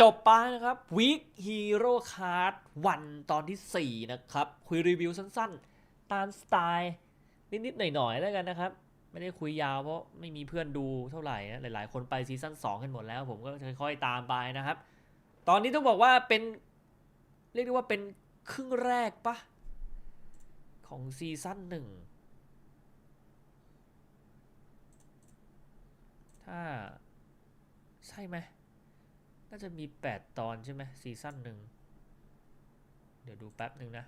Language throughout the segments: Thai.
จบไปนะครับ Week Hero Card วันตอนที่ 4 นะครับ คุยรีวิวสั้นๆ ตามสไตล์นิด ๆ หน่อย ๆ แล้วกันนะครับ ไม่ได้คุยยาวเพราะไม่มีเพื่อนดูเท่าไหร่นะหลาย ๆ คนไปซีซั่น2 กันหมดแล้ว ผมก็ค่อย ๆ ตามไปนะครับ ตอนนี้ต้องบอกว่าเป็น เรียกได้ว่าเป็นครึ่งแรกปะของซีซั่นหนึ่งถ้าใช่ไหม น่าจะมี 8 ตอนใช่ไหมซีซั่นหนึ่ง เดี๋ยวดูแป๊บหนึ่งนะ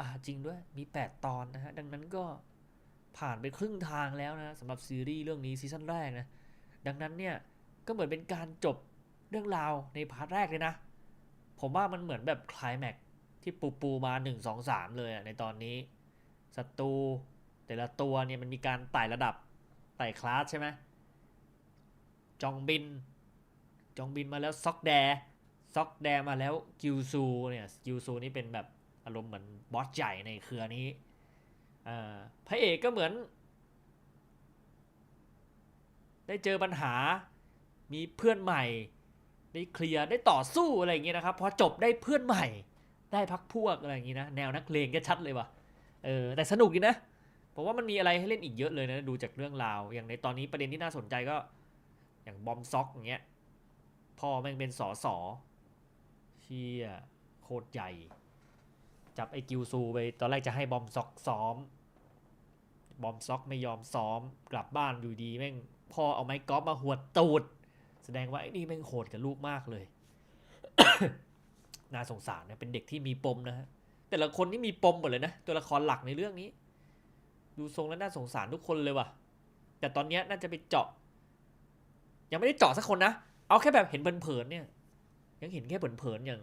อ่าจริงด้วยมี 8 ตอนนะฮะ ดังนั้นก็ผ่านไปครึ่งทางแล้วนะสำหรับซีรีส์เรื่องนี้ซีซั่นแรกนะ ดังนั้นเนี่ยก็เหมือนเป็นการจบเรื่องราวในพาร์ทแรกเลยนะ ผมว่ามันเหมือนแบบคลายแม็กที่ปูปูมา 1 2 3 เลยอะในตอนนี้ศัตรูแต่ละตัวเนี่ยมันมีการไต่ระดับไต่คลาสใช่ไหมจองบิน จองบินมาแล้วซ็อกแดซ็อกแดมาแล้วกิวซูเนี่ยกิวซูนี่เป็นแบบอารมณ์เหมือนบอสใหญ่ในเครือนี้พระเอกก็เหมือน ได้เจอปัญหา มีเพื่อนใหม่ ได้เคลียร์ได้ต่อสู้อะไรอย่างเงี้ยนะครับพอจบได้เพื่อนใหม่ ได้พักพวกอะไรอย่างงี้นะแนวนักเลงก็ชัดเลยว่ะเออแต่สนุกดีนะผมว่ามันมีอะไรให้เล่นอีกเยอะเลยนะดูจากเรื่องราว อย่างในตอนนี้ประเด็นที่น่าสนใจก็ อย่างบอมซ็อกอย่างเงี้ย พ่อแม่งเป็นสอสอเชี่ยโคตรใหญ่ จับไอ้กิวซูไป ตอนแรกจะให้บอมซอกซ้อม บอมซอกไม่ยอมซ้อม กลับบ้านอยู่ดีแม่งพ่อเอาไม้กอล์ฟมาหวดตูด แสดงว่าไอ้นี่แม่งโหดกับลูกมากเลย น่าสงสารนะเป็นเด็กที่มีปมนะฮะแต่ละคนนี่มีปมหมดเลยนะ ตัวละครหลักในเรื่องนี้ ดูทรงแล้วน่าสงสารทุกคนเลยว่ะ แต่ตอนเนี้ยน่าจะไปเจาะ ยังไม่ได้เจาะสักคนนะ เอาแค่แบบเห็นเผินๆเนี่ย ยังเห็นแค่เผินๆอย่าง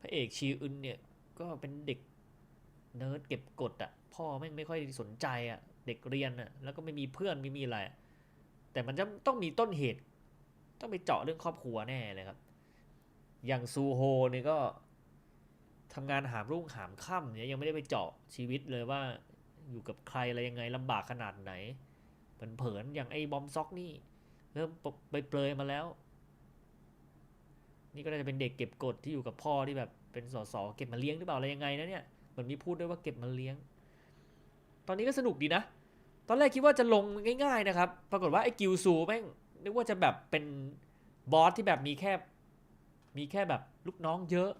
พระเอกชีอึนเนี่ย ก็เป็นเด็กเนิร์ดเก็บกดอะพ่อแม่งไม่ค่อยสนใจอะเด็กเรียนอะแล้วก็ไม่มีเพื่อนไม่มีอะไร แต่มันจะต้องมีต้นเหตุ ต้องไปเจาะเรื่องครอบครัวแน่เลยครับ อย่างซูโฮเนี่ยก็ทำงานหามรุ่งหามค่ำเนี่ยยังไม่ได้ไปเจาะชีวิตเลยว่าอยู่กับใครอะไรยังไงลำบากขนาดไหนเผินๆอย่างไอ้บอมซ็อกนี่ เริ่มไปเปลยมาแล้ว นี่ก็น่าจะเป็นเด็กเก็บกดที่อยู่กับพ่อที่แบบเป็นสสเก็บมาเลี้ยงหรือเปล่าอะไรยังไงนะเนี่ยเหมือนมีพูดด้วยว่าเก็บมาเลี้ยง ตอนนี้ก็สนุกดีนะ ตอนแรกคิดว่าจะลงง่าย ๆนะครับ ปรากฏว่าไอ้กิวซูแม่งนึกว่าจะแบบเป็นบอสที่แบบมีแค่มีแค่แบบลูกน้องเยอะ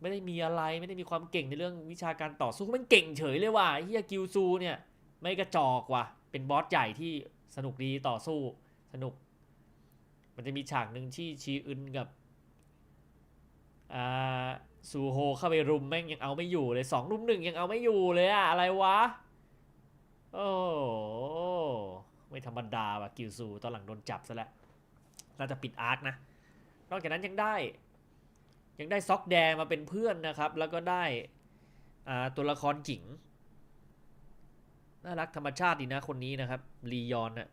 ไม่ได้มีอะไรไม่ได้มีความเก่งในเรื่องวิชาการต่อสู้แมันเก่งเฉยเลยว่ะไอ้เฮียกิวซูเนี่ย ไม่กระจอกว่ะเป็นบอสใหญ่ที่สนุกดีต่อสู้ สนุก มันจะมีฉากหนึ่งที่ชีอึนกับอ่าซูโฮเข้าไปรุมแม่งยังเอาไม่อยู่เลยสองรุมหนึ่งยังเอาไม่อยู่เลยอะอะไรวะ โอ้ไม่ธรรมดาว่ะกิวซูตอนหลังโดนจับซะแล้วน่าจะปิดอาร์คนะ นอกจากนั้นยังได้ ยังได้ซ็อกแดงมาเป็นเพื่อนนะครับ แล้วก็ได้ตัวละครจิ๋งน่ารักธรรมชาติดีนะคนนี้นะครับลียอนนะ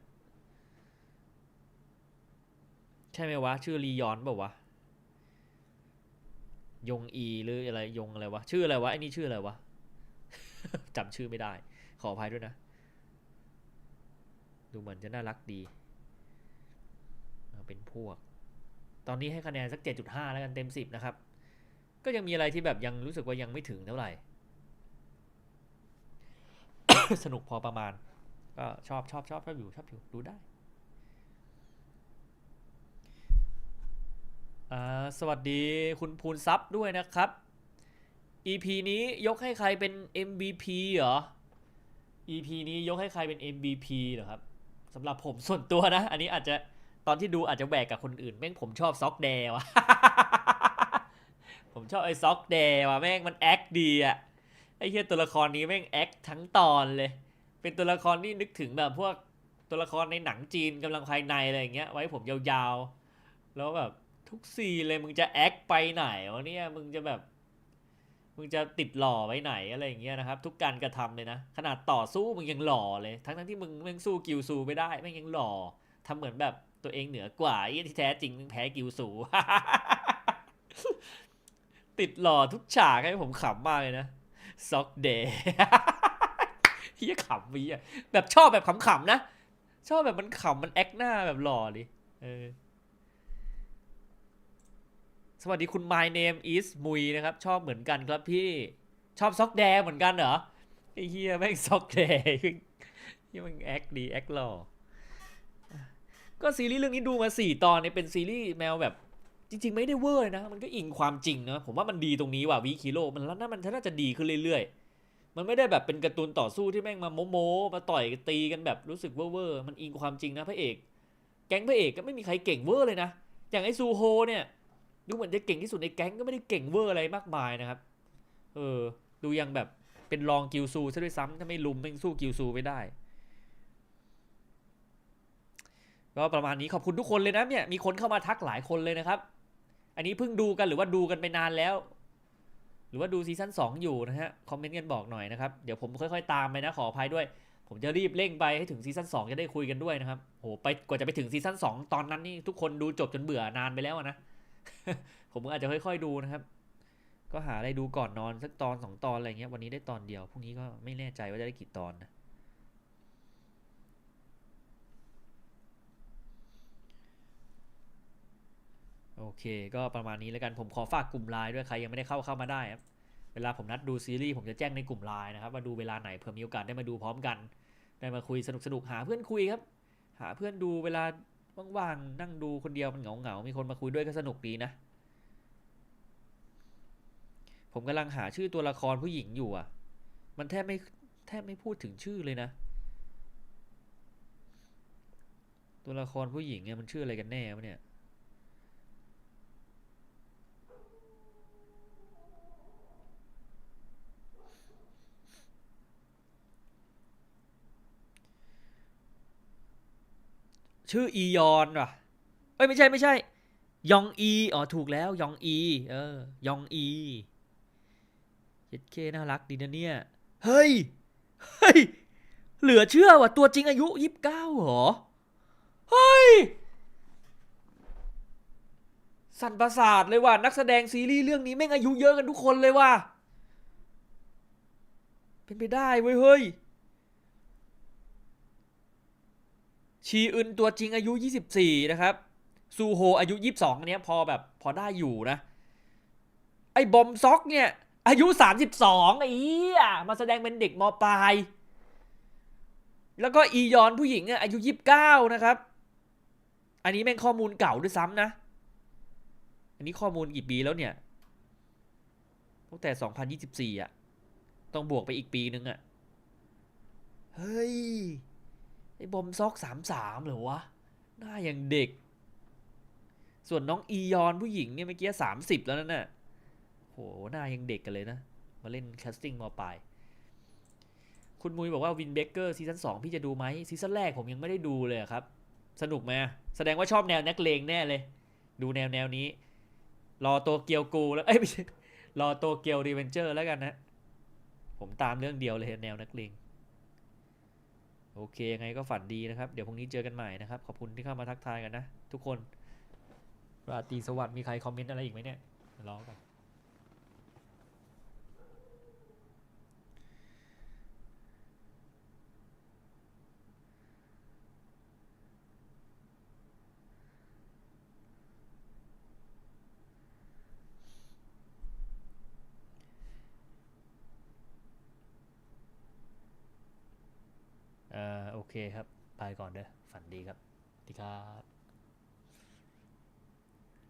ใช่ไหมวะ ชื่อลียอนเปล่าวะ ยงอีหรืออะไรยงอะไรวะ ชื่ออะไรวะไอ้นี่ชื่ออะไรวะ จำชื่อไม่ได้ ขออภัยด้วยนะ ดูเหมือนจะน่ารักดีเอาเป็นพวก ตอนนี้ให้คะแนนสัก 7.5 แล้วกันเต็ม 10 นะครับ ก็ยังมีอะไรที่แบบยังรู้สึกว่ายังไม่ถึงเท่าไหร่ สนุกพอประมาณ ก็ชอบชอบชอบชอบอยู่ชอบอยู่ดูได้อ่า สวัสดีคุณภูนทรัพย์ด้วยนะครับ EP นี้ยกให้ใครเป็น MVP เหรอ EP นี้ยกให้ใครเป็น MVP เหรอครับสำหรับผมส่วนตัวนะ อันนี้อาจจะตอนที่ดูอาจจะแหวกกับคนอื่น แม่งผมชอบซ็อกแดวะผมชอบไอ้ซ็อกแดวะแม่งมันแอคดีอะไอ้เหี้ยตัวละครนี้แม่งแอคทั้งตอนเลย เป็นตัวละครที่นึกถึงแบบพวกตัวละครในหนังจีนกำลังภายในอะไรอย่างเงี้ยไว้ผมยาวๆ แล้วแบบ ทุกซีเลยมึงจะแอคไปไหนวะเนี่ยมึงจะแบบ มึงจะติดหล่อไว้ไหนอะไรอย่างเงี้ยนะครับ ทุกการกระทำเลยนะ ขนาดต่อสู้มึงยังหล่อเลย ทั้งทั้งที่มึงม่งสู้กิวซูไม่ได้แม่งยังหล่อทำเหมือนแบบตัวเองเหนือกว่าไอ้ที่แท้จริงมึงแพ้กิวซูติดหล่อทุกฉากให้ผมขำมากเลยนะซ็อกเดย์เฮียขำวีอะแบบชอบแบบขำๆนะ ชอบแบบมันขำมันแอคหน้าแบบหล่อดิเออ สวัสดีคุณ My name is มุยนะครับ ชอบเหมือนกันครับพี่ชอบซ็อกแดงเหมือนกันเหรอไอ้เฮียแม่งซ็อกแดงเฮียแมันแอคดีแอคหล่อก็ซีรีส์เรื่องนี้ดูมาสี่ตอนเนี่ยเป็นซีรีส์แมวแบบจริง ๆ ไม่ได้เวอร์นะ มันก็อิงความจริงนะผมว่ามันดีตรงนี้ว่ะวิคิโลมันแล้วน่ามันน่าจะดีขึ้นเรื่อยๆ มันไม่ได้แบบเป็นการ์ตูนต่อสู้ที่แม่งมาโมโมมาต่อยตีกันแบบรู้สึกเวอร์ๆมันอิงความจริงนะพระเอก แก๊งพระเอกก็ไม่มีใครเก่งเวอร์เลยนะ อย่างไอซูโฮเนี่ย ดูเหมือนจะเก่งที่สุดในแก๊งก็ไม่ได้เก่งเวอร์อะไรมากมายนะครับ เออ ดูยังแบบเป็นรองกิวซูซะด้วยซ้ำถ้าไม่ลุมแม่งสู้กิวซูไม่ได้ ก็ประมาณนี้ขอบคุณทุกคนเลยนะเนี่ยมีคนเข้ามาทักหลายคนเลยนะครับ อันนี้เพิ่งดูกันหรือว่าดูกันไปนานแล้ว หรือว่าดูซีซั่น2อยู่นะฮะคอมเมนต์กันบอกหน่อยนะครับเดี๋ยวผมค่อยๆตามไปนะขออภัยด้วย ผมจะรีบเร่งไปให้ถึงซีซั่น2จะได้คุยกันด้วยนะครับโหไปกว่าจะไปถึงซีซั่น2ตอนนั้นนี่ทุกคนดูจบจนเบื่อนานไปแล้วนะ ผมก็อาจจะค่อยๆดูนะครับ ก็หาอะไรดูก่อนนอนสักตอนสองตอนอะไรเงี้ย วันนี้ได้ตอนเดียวพรุ่งนี้ก็ไม่แน่ใจว่าจะได้กี่ตอนนะโอเค ก็ประมาณนี้แล้วกันผมขอฝากกลุ่มไลน์ด้วยใครยังไม่ได้เข้าเข้ามาได้ครับเวลาผมนัดดูซีรีส์ผมจะแจ้งในกลุ่มไลน์นะครับว่าดูเวลาไหนเผื่อมีโอกาสได้มาดูพร้อมกัน ได้มาคุยสนุกสนุกๆหาเพื่อนคุยครับ หาเพื่อนดูเวลา ว่างๆนั่งดูคนเดียวมันเหงาๆมีคนมาคุยด้วยก็สนุกดีนะ ผมกำลังหาชื่อตัวละครผู้หญิงอยู่อะ มันแทบไม่แทบไม่พูดถึงชื่อเลยนะ ตัวละครผู้หญิงเนี่ยมันชื่ออะไรกันแน่วะเนี่ย ชื่ออียอนว่ะเอ้ยไม่ใช่ไม่ใช่ ยองอีอ๋อถูกแล้วยองอี เออ ยองอีเย็ดเคน่ารักดีนะเนี่ย เฮ้ย เฮ้ย เหลือเชื่อว่ะตัวจริงอายุยี่สิบเก้าเหรอ เฮ้ย สันประสาทเลยว่ะนักแสดงซีรีส์เรื่องนี้แม่งอายุเยอะกันทุกคนเลยว่ะ เป็นไปได้เว้ยเฮ้ย ชีอึนตัวจริงอายุ 24 นะครับ ซูโฮอายุ 22อันเนี้ยพอแบบพอได้อยู่นะ ไอ้บอมซ็อกเนี่ย อายุ 32ไอ้เหี้ยมาแสดงเป็นเด็กมปลาย แล้วก็อียอนผู้หญิงอะอายุ 29 นะครับ อันนี้แม่งข้อมูลเก่าด้วยซ้ำนะ อันนี้ข้อมูลกี่ปีแล้วเนี่ยตั้งแต่ 2024 อะ ต้องบวกไปอีกปีนึงอะ เฮ้ย ไอ้บอมซอกสามสามหรอวะ หน้าอย่างเด็ก ส่วนน้องอียอนผู้หญิงเนี่ยเมื่อกี้สามสิบแล้วนั่นน่ะโหหน้ายังเด็กกันเลยนะ มาเล่นแคสติ้งมปลายคุณมุยบอกว่าวินเบเกอร์ซีซั่นสองพี่จะดูไหมซีซั่นแรกผมยังไม่ได้ดูเลยครับ สนุกไหมแสดงว่าชอบแนวนักเลงแน่เลย ดูแนวแนวนี้ รอตัวเกียวกูแล้วเอ้ยไม่ใช่รอตัวเกียวรีเวนเจอร์แล้วกันนะ ผมตามเรื่องเดียวเลยแนวนักเลง โอเคยังไงก็ฝันดีนะครับ เดี๋ยวพรุ่งนี้เจอกันใหม่นะครับ ขอบคุณที่เข้ามาทักทายกันนะ ทุกคนราตรีสวัสดิ์มีใครคอมเมนต์อะไรอีกไหมเนี่ยรอกัน เอ่อโอเคครับไปก่อนเด้อฝันดีครับดีครับ